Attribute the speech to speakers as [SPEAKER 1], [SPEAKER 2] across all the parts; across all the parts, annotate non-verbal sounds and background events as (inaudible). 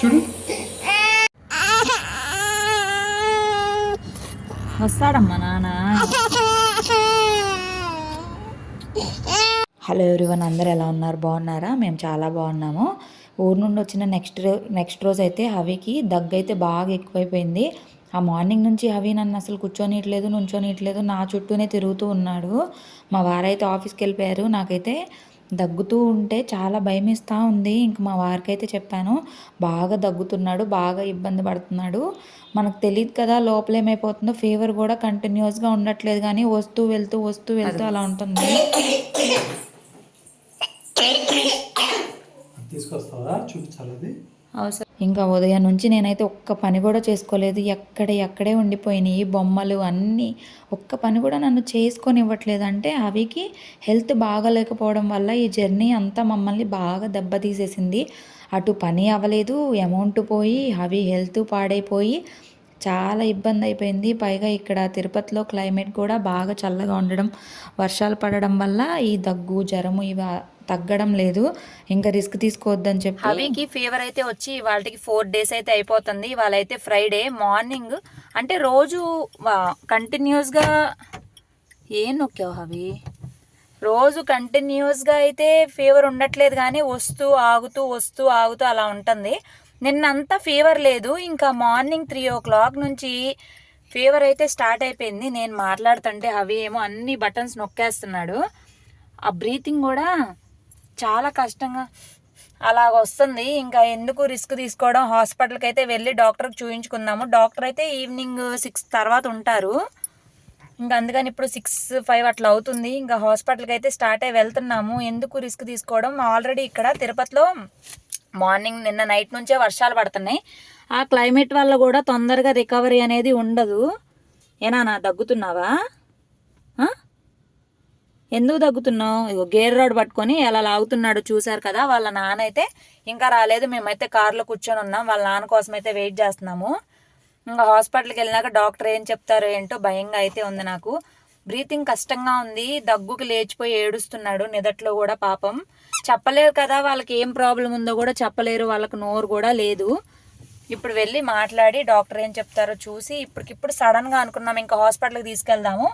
[SPEAKER 1] చూడు.
[SPEAKER 2] వస్తాడమ్మా నాన్న hello everyone అందరు ఎలా ఉన్నారు? బాగున్నారా? మేము చాలా బాగున్నాము. ఊరు నుండి వచ్చిన నెక్స్ట్ నెక్స్ట్ రోజు అయితే హవికి దగ్గు అయితే బాగా ఎక్కువైపోయింది. ఆ మార్నింగ్ నుంచి హవి నన్ను అసలు కూర్చొనిట్లేదు నుంచోనిట్లేదు నా చుట్టూనే తిరుగుతూ ఉన్నాడు. మా వారైతే ఆఫీస్కి వెళ్ళిపోయారు. నాకైతే దగ్గుతూ ఉంటే చాలా భయం ఇస్తూ ఉంది. ఇంక మా వారికి అయితే చెప్పాను బాగా దగ్గుతున్నాడు బాగా ఇబ్బంది పడుతున్నాడు. మనకు తెలియదు కదా లోపల ఏమైపోతుందో ఫీవర్ కూడా కంటిన్యూస్గా ఉండట్లేదు కానీ వస్తూ వెళ్తూ వస్తూ వెళ్తూ అలా ఉంటుంది.
[SPEAKER 1] తీసుకొస్తావా? చూపించాలి
[SPEAKER 2] అవసరం. ఇంకా ఉదయం నుంచి నేనైతే ఒక్క పని కూడా చేసుకోలేదు. ఎక్కడ ఎక్కడే ఉండిపోయినాయి బొమ్మలు అన్నీ. ఒక్క పని కూడా నన్ను చేసుకొని ఇవ్వట్లేదు అంటే అవికి హెల్త్ బాగాలేకపోవడం వల్ల ఈ జర్నీ అంతా మమ్మల్ని బాగా దెబ్బతీసేసింది. అటు పని అవ్వలేదు అమౌంట్ పోయి అవి హెల్త్ పాడైపోయి చాలా ఇబ్బంది అయిపోయింది. పైగా ఇక్కడ తిరుపతిలో క్లైమేట్ కూడా బాగా చల్లగా ఉండడం వర్షాలు పడడం వల్ల ఈ దగ్గు జ్వరము ఇవి తగ్గడం లేదు. ఇంకా రిస్క్ తీసుకోవద్దని చెప్పి
[SPEAKER 3] హవికి ఫీవర్ అయితే వచ్చి వాళ్ళకి ఫోర్ డేస్ అయితే అయిపోతుంది. వాళ్ళైతే ఫ్రైడే మార్నింగ్. అంటే రోజు కంటిన్యూస్గా ఏం నొక్కావు హవి? రోజు కంటిన్యూస్గా అయితే ఫీవర్ ఉండట్లేదు కానీ వస్తూ ఆగుతూ వస్తూ ఆగుతూ అలా ఉంటుంది. నిన్నంతా ఫీవర్ లేదు. ఇంకా మార్నింగ్ త్రీ ఓ క్లాక్ నుంచి ఫీవర్ అయితే స్టార్ట్ అయిపోయింది. నేను మాట్లాడుతుంటే అవి ఏమో అన్ని బటన్స్ నొక్కేస్తున్నాడు. ఆ బ్రీతింగ్ కూడా చాలా కష్టంగా అలాగ వస్తుంది ఇంకా ఎందుకు రిస్క్ తీసుకోవడం? హాస్పిటల్కి అయితే వెళ్ళి డాక్టర్కి చూపించుకుందాము డాక్టర్ అయితే ఈవినింగ్ సిక్స్ తర్వాత ఉంటారు. ఇంకా అందుకని ఇప్పుడు సిక్స్ ఫైవ్ అట్లా అవుతుంది. ఇంకా హాస్పిటల్కి అయితే స్టార్ట్ అయ్యి వెళ్తున్నాము. ఎందుకు రిస్క్ తీసుకోవడం? ఆల్రెడీ ఇక్కడ తిరుపతిలో మార్నింగ్ నిన్న నైట్ నుంచే వర్షాలు పడుతున్నాయి. ఆ క్లైమేట్ వల్ల కూడా తొందరగా రికవరీ అనేది ఉండదు. ఏనా నా దగ్గుతున్నావా ఎందుకు తగ్గుతున్నావు? ఇగో గేర్ రోడ్ పట్టుకొని ఎలా లాగుతున్నాడు చూశారు కదా వాళ్ళ నాన్న అయితే ఇంకా రాలేదు మేమైతే కార్లో కూర్చొని ఉన్నాం వాళ్ళ నాన్న కోసం అయితే వెయిట్ చేస్తున్నాము. ఇంకా హాస్పిటల్కి వెళ్ళినాక డాక్టర్ ఏం చెప్తారో ఏంటో భయంగా అయితే ఉంది నాకు. బ్రీతింగ్ కష్టంగా ఉంది దగ్గుకి లేచిపోయి ఏడుస్తున్నాడు నిదట్లో కూడా పాపం. చెప్పలేరు కదా వాళ్ళకి ఏం ప్రాబ్లం ఉందో కూడా చెప్పలేరు వాళ్ళకి నోరు కూడా లేదు. ఇప్పుడు వెళ్ళి మాట్లాడి డాక్టర్ ఏం చెప్తారో చూసి ఇప్పటికిప్పుడు సడన్గా అనుకున్నాం ఇంకా హాస్పిటల్కి తీసుకెళ్దాము.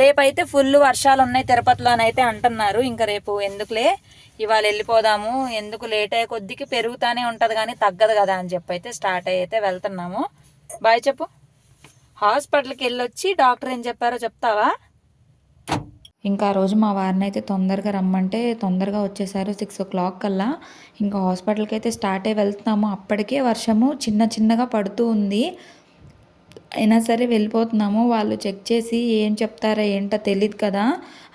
[SPEAKER 3] రేపైతే ఫుల్ వర్షాలు ఉన్నాయి తిరుపతిలో అని అయితే అంటున్నారు. ఇంకా రేపు ఎందుకులే? ఇవాళ వెళ్ళిపోదాము ఎందుకు లేట్ అయ్యే కొద్దికి పెరుగుతానే ఉంటుంది కానీ తగ్గదు కదా అని చెప్పి అయితే స్టార్ట్ అయితే వెళ్తున్నాము. బాయ్ చెప్పు. హాస్పిటల్కి వెళ్ళొచ్చి డాక్టర్ ఏం చెప్పారో చెప్తావా?
[SPEAKER 2] ఇంకా ఆ రోజు మా వారిని అయితే తొందరగా రమ్మంటే తొందరగా వచ్చేసారు సిక్స్ ఓ క్లాక్ కల్లా. ఇంకా హాస్పిటల్కి అయితే స్టార్ట్ అయ్యి వెళ్తున్నాము. అప్పటికే వర్షము చిన్న చిన్నగా పడుతూ ఉంది. అయినా సరే వెళ్ళిపోతున్నాము. వాళ్ళు చెక్ చేసి ఏం చెప్తారో ఏంటో తెలియదు కదా.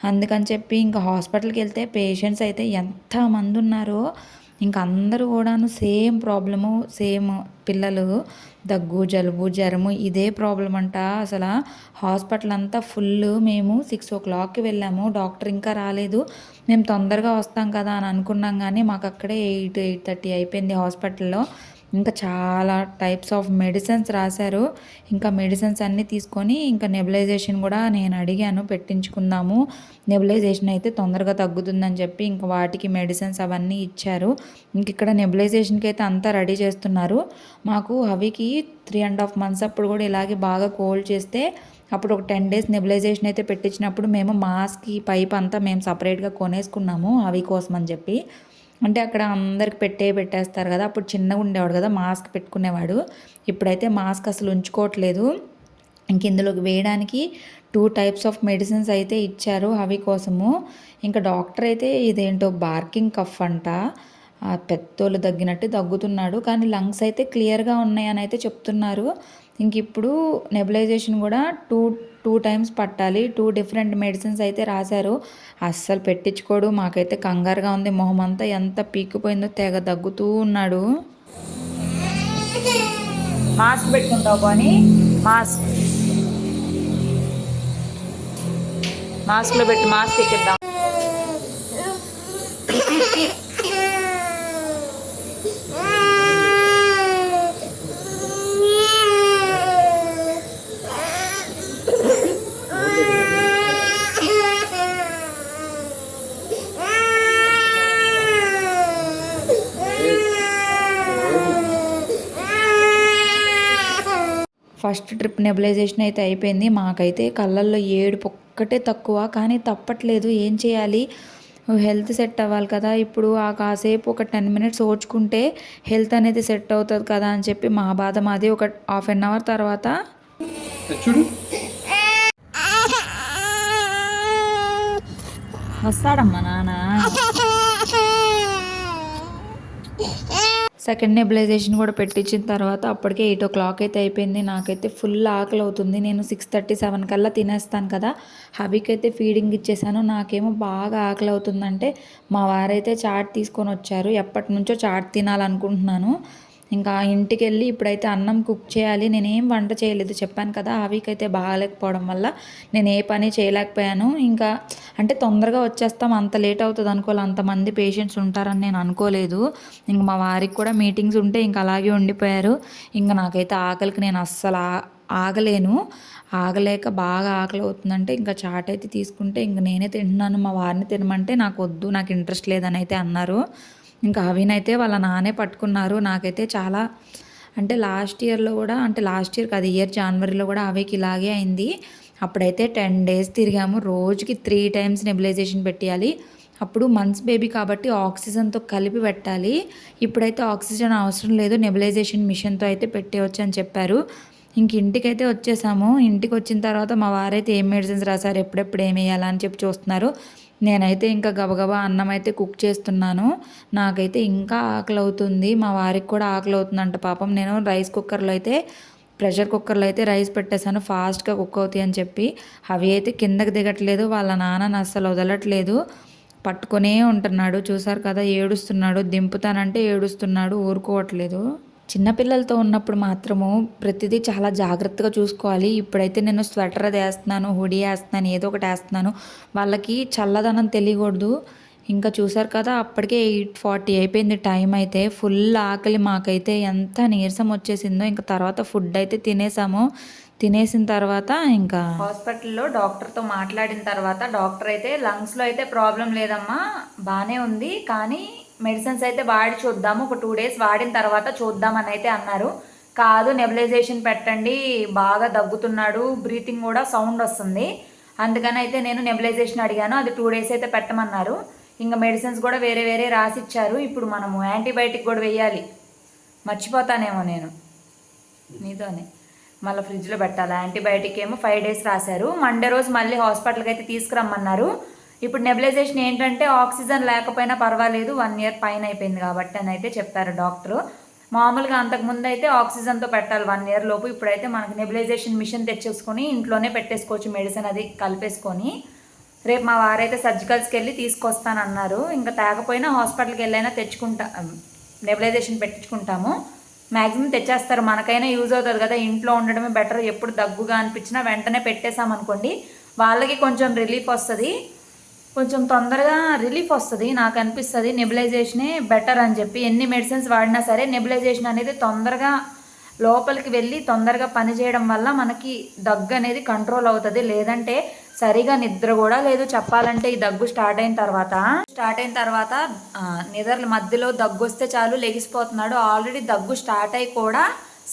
[SPEAKER 2] అందుకని చెప్పి ఇంకా హాస్పిటల్కి వెళ్తే పేషెంట్స్ అయితే ఎంతమంది ఉన్నారో ఇంకా అందరూ కూడాను సేమ్ ప్రాబ్లము సేమ్ పిల్లలు దగ్గు జలుబు జ్వరము ఇదే ప్రాబ్లం అంట. అసలు హాస్పిటల్ అంతా ఫుల్ మేము సిక్స్ ఓ క్లాక్కి వెళ్ళాము. డాక్టర్ ఇంకా రాలేదు. మేము తొందరగా వస్తాం కదా అని అనుకున్నాం కానీ మాకు అక్కడే ఎయిట్ ఎయిట్ థర్టీ అయిపోయింది హాస్పిటల్లో. ఇంకా చాలా టైప్స్ ఆఫ్ మెడిసిన్స్ రాశారు. ఇంకా మెడిసిన్స్ అన్నీ తీసుకొని ఇంకా నెబులైజేషన్ కూడా నేను అడిగాను పెట్టించుకుందాము. నెబిలైజేషన్ అయితే తొందరగా తగ్గుతుందని చెప్పి ఇంకా వాటికి మెడిసిన్స్ అవన్నీ ఇచ్చారు. ఇంక ఇక్కడ నెబులైజేషన్కి అయితే అంతా రెడీ చేస్తున్నారు. మాకు అవికి త్రీ అండ్ హాఫ్ మంత్స్ అప్పుడు కూడా ఇలాగే బాగా కోల్డ్ చేస్తే అప్పుడు ఒక టెన్ డేస్ నెబులైజేషన్ అయితే పెట్టించినప్పుడు మేము మాస్క్కి పైప్ అంతా మేము సపరేట్గా కొనేసుకున్నాము అవి కోసం అని చెప్పి. అంటే అక్కడ అందరికి పెట్టే పెట్టేస్తారు కదా అప్పుడు చిన్నగా ఉండేవాడు కదా మాస్క్ పెట్టుకునేవాడు. ఇప్పుడైతే మాస్క్ అసలు ఉంచుకోవట్లేదు. ఇంక ఇందులోకి వేయడానికి టూ టైప్స్ ఆఫ్ మెడిసిన్స్ అయితే ఇచ్చారు అవి కోసము. ఇంకా డాక్టర్ అయితే ఇదేంటో బార్కింగ్ కఫ్ అంట. పెద్దోళ్ళు తగ్గినట్టు తగ్గుతున్నాడు. కానీ లంగ్స్ అయితే క్లియర్గా ఉన్నాయని అయితే చెప్తున్నారు. ఇంక ఇప్పుడు నెబులైజేషన్ కూడా టూ టూ టైమ్స్ పట్టాలి. టూ డిఫరెంట్ మెడిసిన్స్ అయితే రాశారు. అస్సలు పెట్టించుకోడు. మాకైతే కంగారుగా ఉంది. మొహం అంతా ఎంత పీక్కుపోయిందో తెగ దగ్గుతూ ఉన్నాడు.
[SPEAKER 3] మాస్క్ పెట్టుకుంటావు కానీ మాస్క్ మాస్క్లో పెట్టి మాస్క్ ఎక్కిద్దాం. (laughs)
[SPEAKER 2] ఫస్ట్ ట్రిప్ నెబులైజేషన్ అయితే అయిపోయింది. మాకైతే కళ్ళల్లో ఏడుపు ఒక్కటే తక్కువ. కానీ తప్పట్లేదు. ఏం చేయాలి? హెల్త్ సెట్ అవ్వాలి కదా. ఇప్పుడు ఆ కాసేపు ఒక టెన్ మినిట్స్ ఓడ్చుకుంటే హెల్త్ అనేది సెట్ అవుతుంది కదా అని చెప్పి మా బాధ మాది. ఒక హాఫ్ అన్ అవర్ తర్వాత
[SPEAKER 1] చూడు.
[SPEAKER 3] వస్తాడమ్మా నాన్న.
[SPEAKER 2] సెకండ్ నెబిలైజేషన్ కూడా పెట్టించిన తర్వాత అప్పటికే ఎయిట్ ఓ క్లాక్ అయితే అయిపోయింది. నాకైతే ఫుల్ ఆకలి అవుతుంది. నేను సిక్స్ థర్టీ సెవెన్ కల్లా తినేస్తాను కదా. హబీకి అయితే ఫీడింగ్ ఇచ్చేసాను. నాకేమో బాగా ఆకలి అవుతుందంటే మా వారైతే చాట్ తీసుకొని వచ్చారు. ఎప్పటి నుంచో చాట్ తినాలనుకుంటున్నాను. ఇంకా ఇంటికి వెళ్ళి ఇప్పుడైతే అన్నం కుక్ చేయాలి. నేనేం వంట చేయలేదు. చెప్పాను కదా ఆవికైతే బాగాలేకపోవడం వల్ల నేను ఏ పని చేయలేకపోయాను. ఇంకా అంటే తొందరగా వచ్చేస్తాం. అంత లేట్ అవుతుంది అనుకోవాలి. అంతమంది పేషెంట్స్ ఉంటారని నేను అనుకోలేదు. ఇంక మా వారికి కూడా మీటింగ్స్ ఉంటే ఇంకా అలాగే ఉండిపోయారు. ఇంకా నాకైతే ఆకలికి నేను అస్సలు ఆ- ఆగలేను. ఆగలేక బాగా ఆకలి అవుతుందంటే ఇంకా చాట్ అయితే తీసుకుంటే ఇంక నేనే తింటున్నాను. మా వారిని తినమంటే నాకు వద్దు నాకు ఇంట్రెస్ట్ లేదని అయితే అన్నారు. ఇంకా అవినైతే వాళ్ళ నానే పట్టుకున్నారు. నాకైతే చాలా అంటే లాస్ట్ ఇయర్లో కూడా అంటే లాస్ట్ ఇయర్ కాదు ఇయర్ జనవరిలో కూడా అవికి ఇలాగే అయింది. అప్పుడైతే టెన్ డేస్ తిరిగాము. రోజుకి త్రీ టైమ్స్ నెబులైజేషన్ పెట్టాలి అప్పుడు మంత్స్ బేబీ కాబట్టి ఆక్సిజన్తో కలిపి పెట్టాలి. ఇప్పుడైతే ఆక్సిజన్ అవసరం లేదు. నెబులైజేషన్ మిషన్తో అయితే పెట్టేయచ్చు అని చెప్పారు. ఇంక ఇంటికైతే వచ్చేసాము. ఇంటికి వచ్చిన తర్వాత మా వారైతే ఏం మెడిసిన్స్ రాశారు ఎప్పుడెప్పుడు ఏం వేయాలా చెప్పి చూస్తున్నారు. నేనైతే ఇంకా గబగబా అన్నం అయితే కుక్ చేస్తున్నాను. నాకైతే ఇంకా ఆకలి అవుతుంది మా వారికి కూడా ఆకలి అవుతుందంట పాపం. నేను రైస్ కుక్కర్లో అయితే ప్రెషర్ కుక్కర్లో అయితే రైస్ పెట్టేశాను. ఫాస్ట్గా కుక్ అవుతాయి అని చెప్పి. అవి అయితే కిందకి దిగట్లేదు. వాళ్ళ నాన్న అస్సలు వదలట్లేదు. పట్టుకునే ఉంటున్నాడు. చూసారు కదా ఏడుస్తున్నాడు. దింపుతానంటే ఏడుస్తున్నాడు. ఊరుకోవట్లేదు. చిన్నపిల్లలతో ఉన్నప్పుడు మాత్రము ప్రతిదీ చాలా జాగ్రత్తగా చూసుకోవాలి. ఇప్పుడైతే నేను స్వెటర్ అది వేస్తున్నాను హుడీ వేస్తున్నాను ఏదో ఒకటి వేస్తున్నాను. వాళ్ళకి చల్లదనం తెలియకూడదు. ఇంకా చూసారు కదా అప్పటికే ఎయిట్ ఫార్టీ అయిపోయింది టైం అయితే. ఫుల్ ఆకలి మాకైతే ఎంత నీరసం వచ్చేసిందో. ఇంకా తర్వాత ఫుడ్ అయితే తినేసాము. తినేసిన తర్వాత ఇంకా
[SPEAKER 3] హాస్పిటల్లో డాక్టర్తో మాట్లాడిన తర్వాత డాక్టర్ అయితే లంగ్స్లో అయితే ప్రాబ్లం లేదమ్మా. బాగానే ఉంది. కానీ మెడిసిన్స్ అయితే వాడి చూద్దాము. ఒక టూ డేస్ వాడిన తర్వాత చూద్దామని అయితే అన్నారు. కాదు నెబులైజేషన్ పెట్టండి. బాగా దగ్గుతున్నాడు. బ్రీతింగ్ కూడా సౌండ్ వస్తుంది. అందుకని అయితే నేను నెబిలైజేషన్ అడిగాను. అది టూ డేస్ అయితే పెట్టమన్నారు. ఇంకా మెడిసిన్స్ కూడా వేరే వేరే రాసిచ్చారు. ఇప్పుడు మనము యాంటీబయాటిక్ కూడా వేయాలి. మర్చిపోతానేమో నేను. నీతోనే. మళ్ళీ ఫ్రిడ్జ్లో పెట్టాలి? యాంటీబయాటిక్ ఏమో ఫైవ్ డేస్ రాశారు. మండే రోజు మళ్ళీ హాస్పిటల్కి అయితే తీసుకురమ్మన్నారు. ఇప్పుడు నెబిలైజేషన్ ఏంటంటే ఆక్సిజన్ లేకపోయినా పర్వాలేదు వన్ ఇయర్ పైన అయిపోయింది కాబట్టి అని అయితే చెప్తారు డాక్టరు. మామూలుగా అంతకుముందు అయితే ఆక్సిజన్తో పెట్టాలి వన్ ఇయర్ లోపు. ఇప్పుడైతే మనకి నెబిలైజేషన్ మిషన్ తెచ్చేసుకొని ఇంట్లోనే పెట్టేసుకోవచ్చు మెడిసిన్ అది కలిపేసుకొని. రేపు మా వారైతే సర్జికల్స్కి వెళ్ళి తీసుకొస్తానన్నారు. ఇంకా తేకపోయినా హాస్పిటల్కి వెళ్ళైనా తెచ్చుకుంటా నెబిలైజేషన్ పెట్టించుకుంటాము. మ్యాక్సిమం తెచ్చేస్తారు. మనకైనా యూజ్ అవుతుంది కదా ఇంట్లో ఉండడమే బెటర్ ఎప్పుడు దగ్గుగా అనిపించినా వెంటనే పెట్టేసామనుకోండి వాళ్ళకి కొంచెం రిలీఫ్ వస్తుంది. కొంచెం తొందరగా రిలీఫ్ వస్తుంది. నాకు అనిపిస్తుంది నెబులైజేషనే బెటర్ అని చెప్పి. ఎన్ని మెడిసిన్స్ వాడినా సరే నెబులైజేషన్ అనేది తొందరగా లోపలికి వెళ్ళి తొందరగా పని చేయడం వల్ల మనకి దగ్గు అనేది కంట్రోల్ అవుతుంది. లేదంటే సరిగా నిద్ర కూడా లేదు. చెప్పాలంటే ఈ దగ్గు స్టార్ట్ అయిన తర్వాత స్టార్ట్ అయిన తర్వాత నిద్రల మధ్యలో దగ్గు వస్తే చాలు లెగిసిపోతున్నాడు ఆల్రెడీ దగ్గు స్టార్ట్ అయి కూడా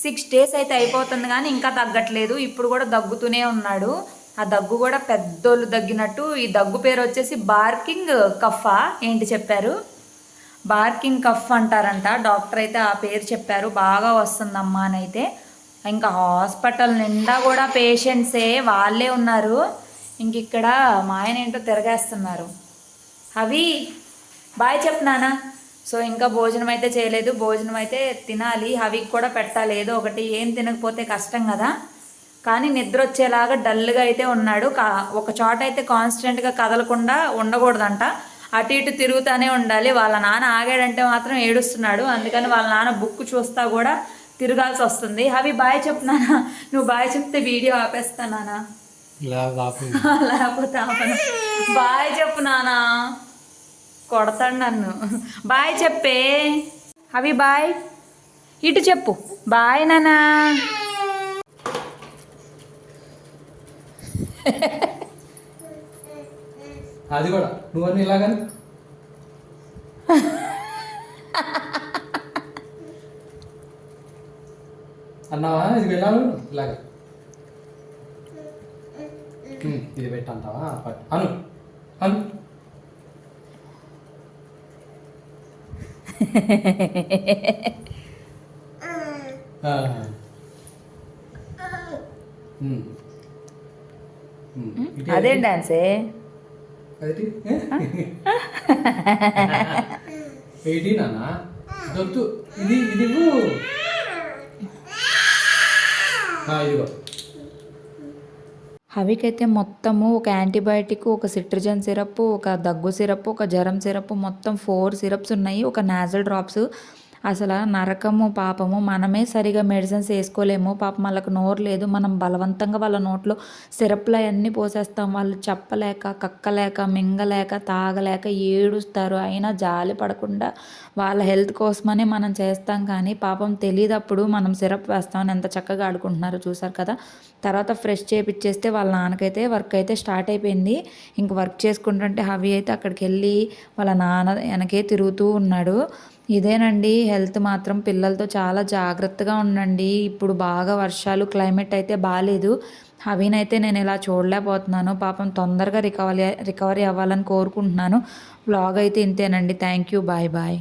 [SPEAKER 3] సిక్స్ డేస్ అయితే అయిపోతుంది కానీ ఇంకా తగ్గట్లేదు. ఇప్పుడు కూడా దగ్గుతూనే ఉన్నాడు. ఆ దగ్గు కూడా పెద్దోళ్ళు దగ్గినట్టు ఈ దగ్గు పేరు వచ్చేసి బార్కింగ్ కఫా ఏంటి చెప్పారు? బార్కింగ్ కఫ్ అంటారంట. డాక్టర్ అయితే ఆ పేరు చెప్పారు. బాగా వస్తుందమ్మా అని అయితే. ఇంకా హాస్పిటల్ నిండా కూడా పేషెంట్సే వాళ్ళే ఉన్నారు. ఇంక ఇక్కడ మా ఆయన ఏంటో తిరగేస్తున్నారు. అవి బాయ్ చెప్పినానా సో ఇంకా భోజనం అయితే చేయలేదు. భోజనం అయితే తినాలి. హవికి కూడా పెట్టాలి. ఏదో ఒకటి. ఏం తినకపోతే కష్టం కదా. కానీ నిద్ర వచ్చేలాగా డల్గా అయితే ఉన్నాడు. కా ఒక చోట అయితే కాన్స్టెంట్గా కదలకుండా ఉండకూడదంట. అటు ఇటు తిరుగుతూనే ఉండాలి. వాళ్ళ నాన్న ఆగాడంటే మాత్రం ఏడుస్తున్నాడు. అందుకని వాళ్ళ నాన్న బుక్ చూస్తా కూడా తిరగాల్సి వస్తుంది. అవి బాయ్ చెప్పు నాన్న. నువ్వు బాయ్ చెప్తే వీడియో ఆపేస్తానా
[SPEAKER 1] ఇలా ఆపు. (laughs)
[SPEAKER 3] లేకపోతే ఆపను. బాయ్ చెప్పు నానా కొడతాడు నన్ను. బాయ్ చెప్పే. అవి బాయ్. ఇటు చెప్పు. బాయ్ నానా
[SPEAKER 1] అది కూడా. నువ్వన్నీ ఇలాగని? అన్నావా? ఇది వెళ్ళాను ఇలాగ. ఇది పెట్టంటావా? పట్టు. అను. అను.
[SPEAKER 3] అదేం డాన్సే?
[SPEAKER 1] దొత్తు ఇది ఇది ఇదిగో
[SPEAKER 2] హవికైతే మొత్తము ఒక యాంటీబయాటిక్ ఒక సిట్రిజన్ సిరప్ ఒక దగ్గు సిరప్ ఒక జ్వరం సిరప్ మొత్తం ఫోర్ సిరప్స్ ఉన్నాయి ఒక నాజల్ డ్రాప్స్ అసలు నరకము పాపము మనమే సరిగా మెడిసిన్స్ వేసుకోలేము. పాపం వాళ్ళకి నోరు లేదు. మనం బలవంతంగా వాళ్ళ నోట్లో సిరప్లు అవన్నీ పోసేస్తాం. వాళ్ళు చెప్పలేక కక్కలేక మింగలేక తాగలేక ఏడుస్తారు. అయినా జాలి పడకుండా వాళ్ళ హెల్త్ కోసమనే మనం చేస్తాం. కానీ పాపం తెలియదప్పుడు మనం సిరప్ వేస్తామని ఎంత చక్కగా ఆడుకుంటున్నారో చూసారు కదా. తర్వాత ఫ్రెష్ చేపిచ్చేస్తే వాళ్ళ నాన్నకైతే వర్క్ అయితే స్టార్ట్ అయిపోయింది. ఇంక వర్క్ చేసుకుంటుంటే హవి అయితే అక్కడికి వెళ్ళి వాళ్ళ నాన్న వెనకే తిరుగుతూ ఉన్నాడు. ఇదేనండి హెల్త్ మాత్రం పిల్లలతో చాలా జాగ్రత్తగా ఉండండి. ఇప్పుడు బాగా వర్షాలు క్లైమేట్ అయితే బాగాలేదు హవీనైతే నేను ఇలా చూడలేకపోతున్నాను. పాపం తొందరగా రికవరీ రికవరీ అవ్వాలని కోరుకుంటున్నాను. వ్లాగ్ అయితే ఇంతేనండి. Thank you. Bye bye.